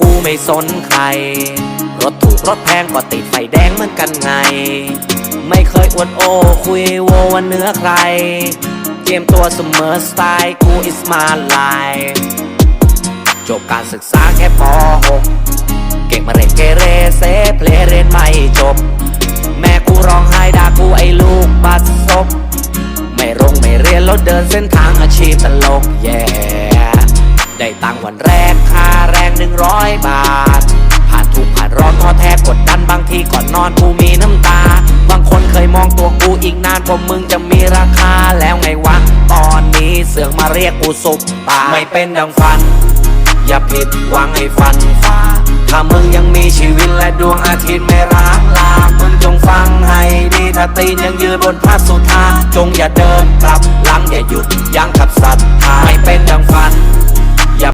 กูไม่สนใคร รถถูกรถแพงก็ติดไฟแดงเหมือนกันไง ไม่เคยอวดโอ คุยโววันเนื้อใคร เตรียมตัวเสมอสไตล์กู is my life จบการศึกษาแค่ป .6 เก่งมาเรนเกเรเซเพลเรนไม่จบ แล้วเดินเส้นทางอาชีพตลกแย่ได้ตังค์วันแรกค่าแรงหนึ่งร้อยบาท ผ่านทุกผ่านร้อนท้อแท้กดดันบางทีก่อนนอนกูมีน้ำตา บางคนเคยมองตัวกูอีกนานกว่ามึงจะมีราคาแล้วไงวะ ตอนนี้เสือกมาเรียกกูสุปตาไม่เป็นดังฝัน อย่าผิดหวังให้ฝันฟ้าถ้ามึงยังมีชีวิตและดวงอาทิตย์ไม่ร้างลา มึงจงฟังให้ดี ถ้าตีนยังยืนบนพระสุธาจงอย่าเดินกลับ อย่าหยุดยั้งขับสัตว์